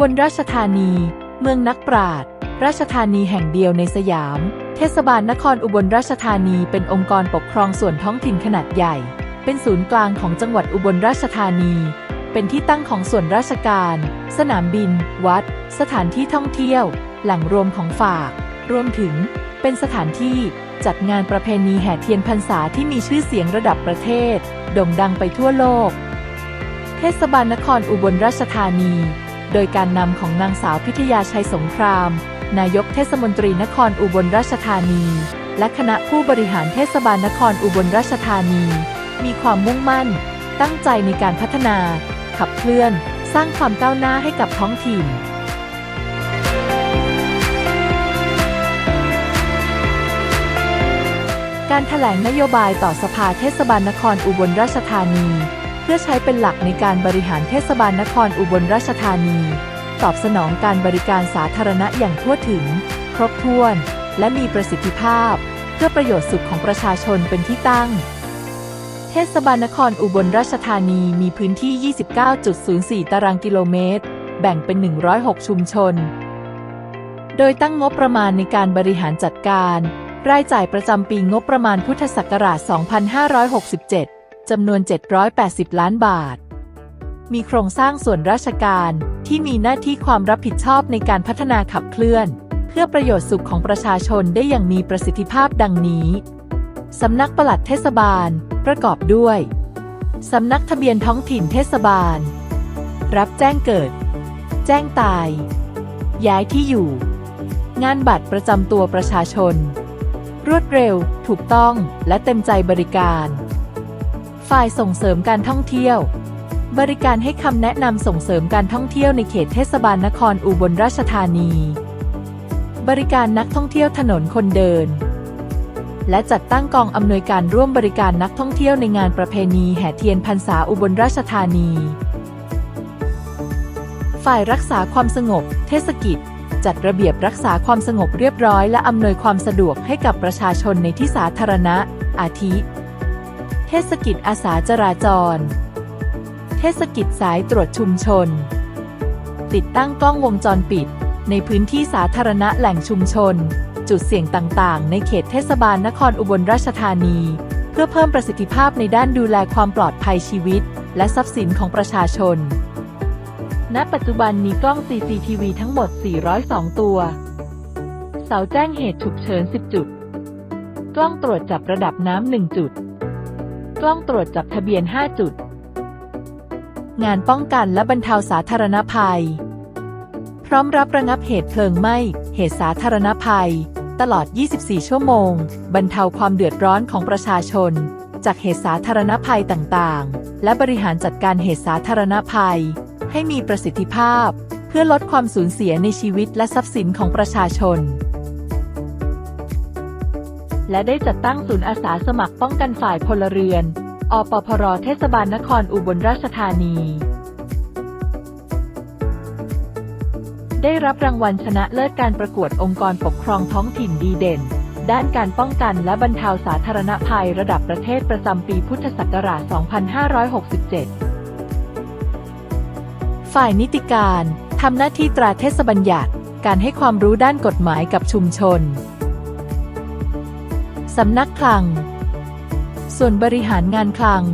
บลราชธานี เมืองนักปราชญ์ราชธานีแห่งเดียวในสยาม เทศบาลนครอุบลราชธานีเป็นองค์กรปกครองส่วนท้องถิ่นขนาดใหญ่ เป็นศูนย์กลางของจังหวัดอุบลราชธานี เป็นที่ตั้งของส่วนราชการ สนามบิน วัด สถานที่ท่องเที่ยว แหล่งรวมของฝาก รวมถึง เป็นสถานที่จัดงานประเพณีแห่เทียนพรรษาที่มีชื่อเสียงระดับประเทศ โด่งดังไปทั่วโลก เทศบาลนครอุบลราชธานี โดยการนำของนางสาวพิทยาชัยสงคราม นายกเทศมนตรีนครอุบลราชธานี และคณะผู้บริหารเทศบาลนครอุบลราชธานี มีความมุ่งมั่น ตั้งใจในการพัฒนา ขับเคลื่อน สร้างความก้าวหน้าให้กับท้องถิ่นการถแถลงนโยบายต่อสภาเทศบาลนครอุบลราชธานี เพื่อใช้เป็นหลักในการบริหารเทศบาลนครอุบลราชธานี ตอบสนองการบริการสาธารณะอย่างทั่วถึง ครบถ้วน และมีประสิทธิภาพ เพื่อประโยชน์สุขของประชาชนเป็นที่ตั้ง เทศบาลนครอุบลราชธานีมีพื้นที่ 29.04 ตารางกิโลเมตร แบ่งเป็น 106 ชุมชน โดยตั้งงบประมาณในการบริหารจัดการ รายจ่ายประจำปีงบประมาณพุทธศักราช 2567 จำนวน 780 ล้านบาท มีโครงสร้างส่วนราชการที่มีหน้าที่ความรับผิดชอบในการพัฒนาขับเคลื่อน เพื่อประโยชน์สุขของประชาชนได้อย่างมีประสิทธิภาพดังนี้ สำนักปลัดเทศบาล ประกอบด้วย สำนักทะเบียนท้องถิ่นเทศบาล รับแจ้งเกิด แจ้งตาย ย้ายที่อยู่ งานบัตรประจำตัวประชาชน รวดเร็ว ถูกต้อง และเต็มใจบริการ ฝ่ายส่งเสริมการท่องเที่ยว บริการให้คำแนะนำส่งเสริมการท่องเที่ยวในเขตเทศบาลนครอุบลราชธานี บริการนักท่องเที่ยวถนนคนเดิน และจัดตั้งกองอำนวยการร่วมบริการนักท่องเที่ยวในงานประเพณีแห่เทียนพรรษาอุบลราชธานี ฝ่ายรักษาความสงบ เทศกิจจัดระเบียบรักษาความสงบเรียบร้อยและอำนวยความสะดวกให้กับประชาชนในที่สาธารณะ อาทิ เทศกิจอาสาจราจร เทศกิจสายตรวจชุมชน ติดตั้งกล้องวงจรปิด ในพื้นที่สาธารณะแหล่งชุมชน จุดเสี่ยงต่างๆ ในเขตเทศบาลนครอุบลราชธานี เพื่อเพิ่มประสิทธิภาพในด้านดูแลความปลอดภัยชีวิต และทรัพย์สินของประชาชน ณ ปัจจุบันมีกล้อง CCTV ทั้งหมด 402 ตัว เสาแจ้งเหตุฉุกเฉิน 10 จุด กล้องตรวจจับระดับน้ำ 1 จุด ล้องตรวจจับทะเบียน 5 จุด งานป้องกันและบรรเทาสาธารณภัย พร้อมรับระงับเหตุเพลิงไหม้ เหตุสาธารณภัย ตลอด 24 ชั่วโมง บรรเทาความเดือดร้อนของประชาชน จากเหตุสาธารณภัยต่างๆ และบริหารจัดการเหตุสาธารณภัย ให้มีประสิทธิภาพ เพื่อลดความสูญเสียในชีวิตและทรัพย์สินของประชาชน และได้จัดตั้งศูนย์อาสาสมัครป้องกันฝ่ายพลเรือน อปพรเทศบาลนครอุบลราชธานี ได้รับรางวัลชนะเลิศการประกวดองค์กรปกครองท้องถิ่นดีเด่น ด้านการป้องกันและบรรเทาสาธารณภัยระดับประเทศประจำปีพุทธศักราช 2567 ฝ่ายนิติการทำหน้าที่ตราเทศบัญญัติ การให้ความรู้ด้านกฎหมายกับชุมชน สำนักคลัง ส่วนบริหารงานคลัง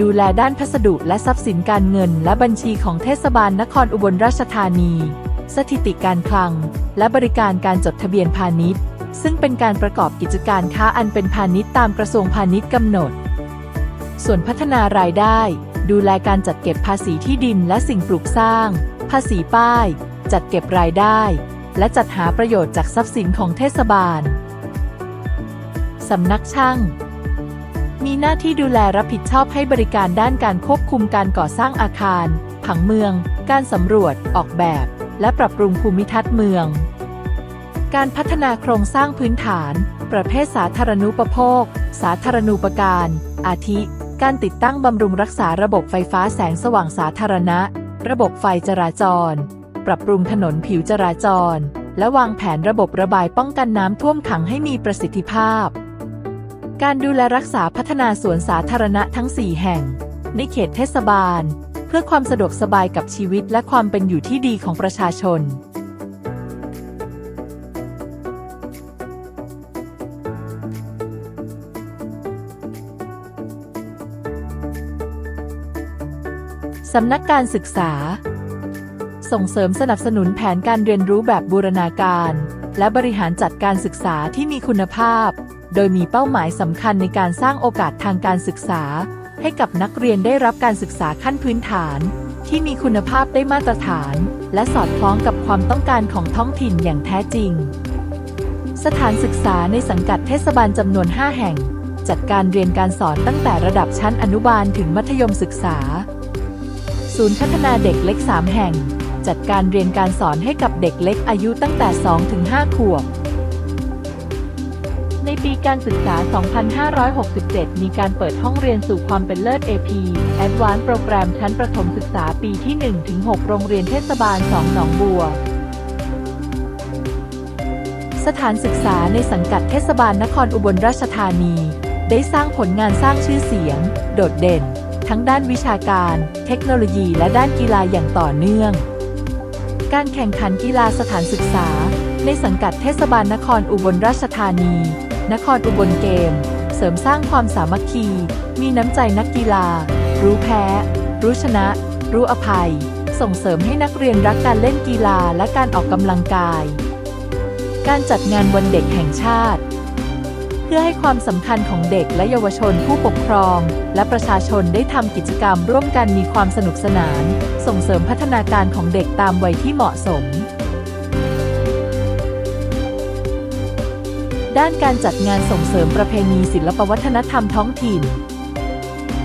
ดูแลด้านพัสดุและทรัพย์สินการเงิน และบัญชีของเทศบาลนครอุบลราชธานี สถิติการคลัง และบริการการจดทะเบียนพาณิชย์ ซึ่งเป็นการประกอบกิจการค้าอันเป็นพาณิชย์ตามกระทรวงพาณิชย์กำหนด ส่วนพัฒนารายได้ ดูแลการจัดเก็บภาษีที่ดินและสิ่งปลูกสร้าง ภาษีป้าย จัดเก็บรายได้ และจัดหาประโยชน์จากทรัพย์สินของเทศบาล สำนักช่าง มีหน้าที่ดูแลรับผิดชอบให้บริการด้านการควบคุมการก่อสร้างอาคาร ผังเมือง การสำรวจ ออกแบบ และปรับปรุงภูมิทัศน์เมือง การพัฒนาโครงสร้างพื้นฐาน ประเภทสาธารณูปโภค สาธารณูปการ อาทิ การติดตั้งบำรุงรักษาระบบไฟฟ้าแสงสว่างสาธารณะ ระบบไฟจราจร ปรับปรุงถนนผิวจราจรและวางแผนระบบระบายป้องกันน้ำท่วมขังให้มีประสิทธิภาพ การดูแลรักษาพัฒนาสวนสาธารณะทั้ง 4 แห่ง ในเขตเทศบาล เพื่อความสะดวกสบายกับชีวิตและความเป็นอยู่ที่ดีของประชาชนสำนักการศึกษา ส่งเสริมสนับสนุนแผนการเรียนรู้แบบบูรณาการ และบริหารจัดการศึกษาที่มีคุณภาพ โดยมีเป้าหมายสำคัญในการสร้างโอกาสทางการศึกษา ให้กับนักเรียนได้รับการศึกษาขั้นพื้นฐาน ที่มีคุณภาพได้มาตรฐาน และสอดคล้องกับความต้องการของท้องถิ่นอย่างแท้จริง สถานศึกษาในสังกัดเทศบาลจำนวน 5 แห่ง จัดการเรียนการสอนตั้งแต่ระดับชั้นอนุบาลถึงมัธยมศึกษา ศูนย์พัฒนาเด็กเล็ก 3 แห่ง จัดการเรียนการสอนให้กับเด็กเล็กอายุตั้งแต่2ถึง5ขวบ ปีการศึกษา 2567 มีการเปิดห้องเรียนสู่ความเป็นเลิศ AP Advanced Program ชั้นประถมศึกษาปีที่1ถึง6โรงเรียนเทศบาล 2 หนองบัว สถานศึกษาในสังกัดเทศบาลนครอุบลราชธานี ได้สร้างผลงานสร้างชื่อเสียง โดดเด่น ทั้งด้านวิชาการ เทคโนโลยี และด้านกีฬาอย่างต่อเนื่อง การแข่งขันกีฬาสถานศึกษาในสังกัดเทศบาลนครอุบลราชธานี นครอุบลเกม เสริมสร้างความสามัคคี มีน้ำใจนักกีฬา รู้แพ้ รู้ชนะ รู้อภัย ส่งเสริมให้นักเรียนรักการเล่นกีฬาและการออกกำลังกาย การจัดงานวันเด็กแห่งชาติ เพื่อให้ความสำคัญของเด็กและเยาวชนผู้ปกครอง และประชาชนได้ทำกิจกรรมร่วมกันมีความสนุกสนาน ส่งเสริมพัฒนาการของเด็กตามวัยที่เหมาะสม ด้านการจัดงานส่งเสริมประเพณีศิลปวัฒนธรรมท้องถิ่น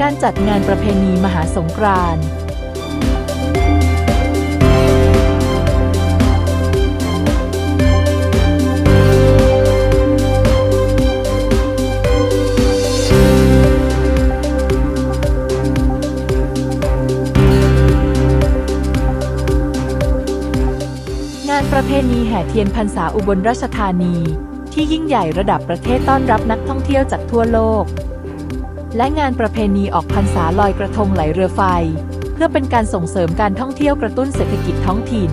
การจัดงานประเพณีมหาสงกรานต์งานประเพณีแห่เทียนพรรษาอุบลราชธานี ที่ยิ่งใหญ่ระดับประเทศต้อนรับนักท่องเที่ยวจากทั่วโลก และงานประเพณีออกพรรษาลอยกระทงไหลเรือไฟ เพื่อเป็นการส่งเสริมการท่องเที่ยวกระตุ้นเศรษฐกิจท้องถิ่น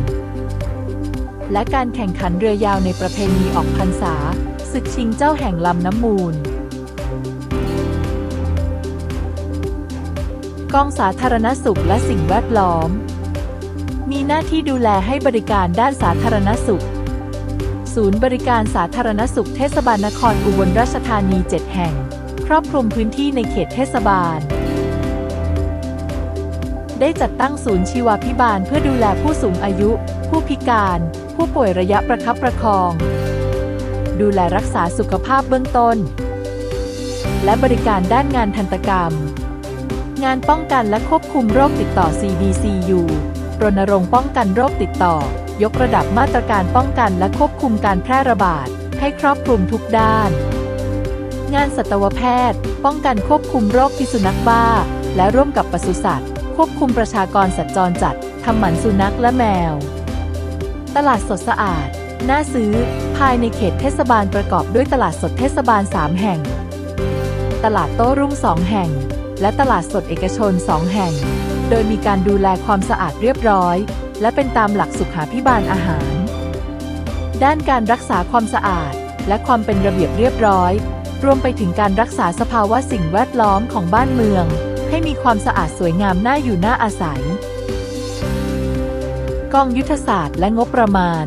และการแข่งขันเรือยาวในประเพณีออกพรรษาศึกชิงเจ้าแห่งลำน้ำมูลกองสาธารณสุขและสิ่งแวดล้อม มีหน้าที่ดูแลให้บริการด้านสาธารณสุข ศูนย์บริการสาธารณสุขเทศบาลนครอุบลราชธานี 7 แห่ง ครอบคลุมพื้นที่ในเขตเทศบาล ได้จัดตั้งศูนย์ชีวพิบาลเพื่อดูแลผู้สูงอายุ ผู้พิการ ผู้ป่วยระยะประคับประคอง ดูแลรักษาสุขภาพเบื้องต้น และบริการด้านงานทันตกรรม งานป้องกันและควบคุมโรคติดต่อ CDCU รณรงค์ป้องกันโรคติดต่อ ยกระดับมาตรการป้องกันและควบคุมการแพร่ระบาด ให้ครอบคลุมทุกด้าน งานสัตวแพทย์ ป้องกันควบคุมโรคพิษสุนัขบ้า และร่วมกับปศุสัตว์ ควบคุมประชากรสัตว์จรจัดทำหมันสุนัขและแมว ตลาดสดสะอาด น่าซื้อ ภายในเขตเทศบาลประกอบด้วยตลาดสดเทศบาล 3 แห่ง ตลาดโต้รุ่ง 2 แห่ง และตลาดสดเอกชน 2 แห่ง โดยมีการดูแลความสะอาดเรียบร้อย และเป็นตามหลักสุขาพิบาลอาหาร ด้านการรักษาความสะอาด และความเป็นระเบียบเรียบร้อย รวมไปถึงการรักษาสภาวะสิ่งแวดล้อมของบ้านเมือง ให้มีความสะอาดสวยงามน่าอยู่น่าอาศัย กองยุทธศาสตร์และงบประมาณ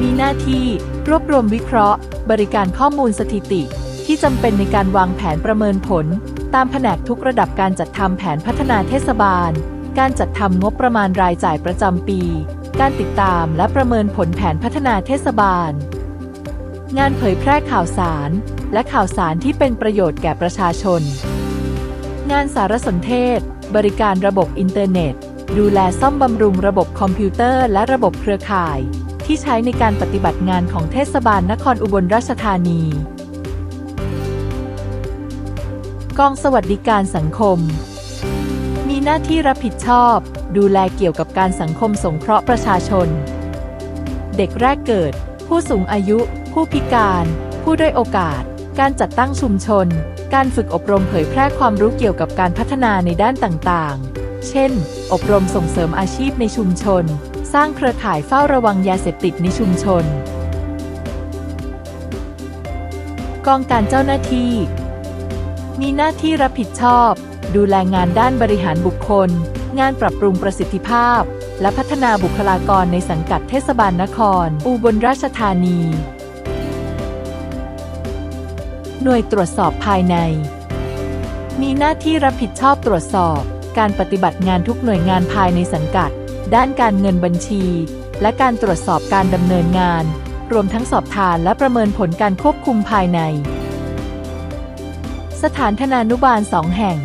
มีหน้าที่รวบรวมวิเคราะห์ บริการข้อมูลสถิติ ที่จำเป็นในการวางแผนประเมินผล ตามแผนกทุกระดับการจัดทำแผนพัฒนาเทศบาล การจัดทำงบประมาณรายจ่ายประจำปี การติดตามและประเมินผลแผนพัฒนาเทศบาล งานเผยแพร่ข่าวสาร และข่าวสารที่เป็นประโยชน์แก่ประชาชน งานสารสนเทศ บริการระบบอินเทอร์เน็ต ดูแลซ่อมบำรุงระบบคอมพิวเตอร์ และระบบเครือข่าย ที่ใช้ในการปฏิบัติงานของเทศบาลนครอุบลราชธานี กองสวัสดิการสังคม หน้าที่รับผิดชอบ ดูแลเกี่ยวกับการสังคมสงเคราะห์ประชาชน เด็กแรกเกิด ผู้สูงอายุ ผู้พิการ ผู้ด้อยโอกาส การจัดตั้งชุมชน การฝึกอบรมเผยแพร่ความรู้เกี่ยวกับการพัฒนาในด้านต่างๆ เช่น อบรมส่งเสริมอาชีพในชุมชน สร้างเครือข่ายเฝ้าระวังยาเสพติดในชุมชน กองการเจ้าหน้าที่ มีหน้าที่รับผิดชอบ ดูแลงานด้านบริหารบุคคล งานปรับปรุงประสิทธิภาพ และพัฒนาบุคลากรในสังกัดเทศบาลนคร อุบลราชธานี หน่วยตรวจสอบภายใน มีหน้าที่รับผิดชอบตรวจสอบ การปฏิบัติงานทุกหน่วยงานภายในสังกัด ด้านการเงินบัญชี และการตรวจสอบการดำเนินงาน รวมทั้งสอบทานและประเมินผลการควบคุมภายใน สถานธนานุบาลสองแห่ง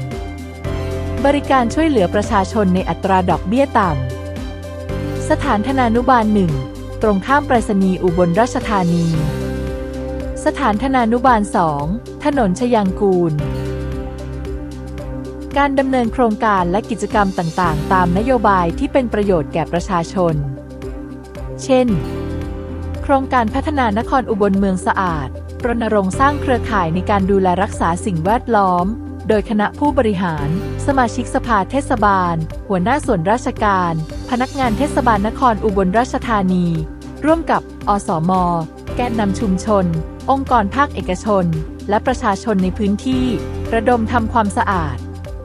บริการช่วยเหลือประชาชนในอัตราดอกเบี้ยต่ำ สถานธนานุบาลหนึ่งตรงข้ามไปรษณีย์อุบลราชธานี สถานธนานุบาลสองถนนชยางกูล การดำเนินโครงการและกิจกรรมต่างๆ ตามนโยบายที่เป็นประโยชน์แก่ประชาชน เช่น โครงการพัฒนานครอุบลเมืองสะอาดรณรงค์สร้างเครือข่ายในการดูแลรักษาสิ่งแวดล้อม โดยคณะผู้บริหาร สมาชิกสภาเทศบาล หัวหน้าส่วนราชการ พนักงานเทศบาลนครอุบลราชธานี ร่วมกับ อสม แกนนำชุมชน องค์กรภาคเอกชน และประชาชนในพื้นที่ ระดมทำความสะอาด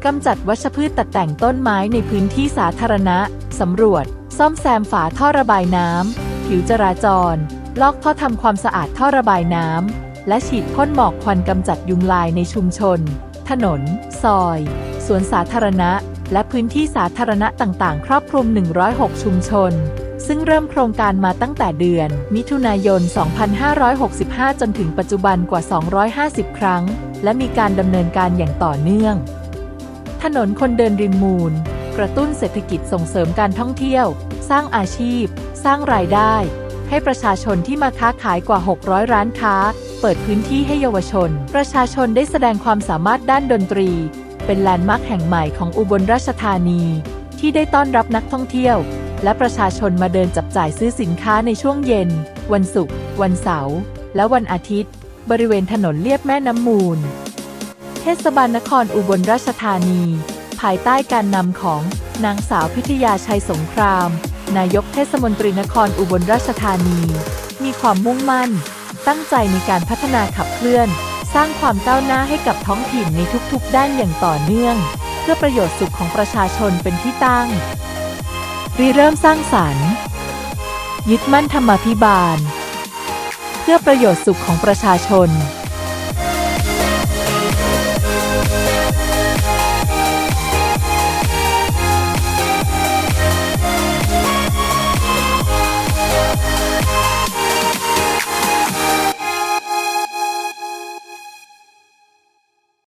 กำจัดวัชพืชตัดแต่งต้นไม้ในพื้นที่สาธารณะ สำรวจ ซ่อมแซมฝาท่อระบายน้ำ ผิวจราจร ลอกท่อทำความสะอาดท่อระบายน้ำ และฉีดพ่นหมอกควันกำจัดยุงลายในชุมชน ถนน ซอย สวนสาธารณะ และพื้นที่สาธารณะต่างๆ ครอบคลุม 106 ชุมชน ซึ่งเริ่มโครงการมาตั้งแต่เดือน มิถุนายน 2565 จนถึงปัจจุบันกว่า 250 ครั้ง และมีการดำเนินการอย่างต่อเนื่อง ถนนคนเดินริมมูล กระตุ้นเศรษฐกิจส่งเสริมการท่องเที่ยว สร้างอาชีพ สร้างรายได้ ให้ประชาชนที่มาค้าขายกว่า 600 ร้านค้า เปิดพื้นที่ให้เยาวชน ประชาชนได้แสดงความสามารถด้านดนตรี เป็นแลนด์มาร์คแห่งใหม่ของอุบลราชธานี ที่ได้ต้อนรับนักท่องเที่ยว และประชาชนมาเดินจับจ่ายซื้อสินค้าในช่วงเย็น วันศุกร์วันเสาร์และวันอาทิตย์ บริเวณถนนเลียบแม่น้ำมูล เทศบาลนครอุบลราชธานี ภายใต้การนำของนางสาวพิทยาชัยสงคราม นายกเทศมนตรีนครอุบลราชธานี มีความมุ่งมั่น ตั้งใจในการพัฒนาขับเคลื่อน สร้างความก้าวหน้าให้กับท้องถิ่นในทุกๆ ด้านอย่างต่อเนื่อง เพื่อประโยชน์สุขของประชาชนเป็นที่ตั้งริเริ่มสร้างสรรค์ ยึดมั่นธรรมาภิบาล เพื่อประโยชน์สุขของประชาชน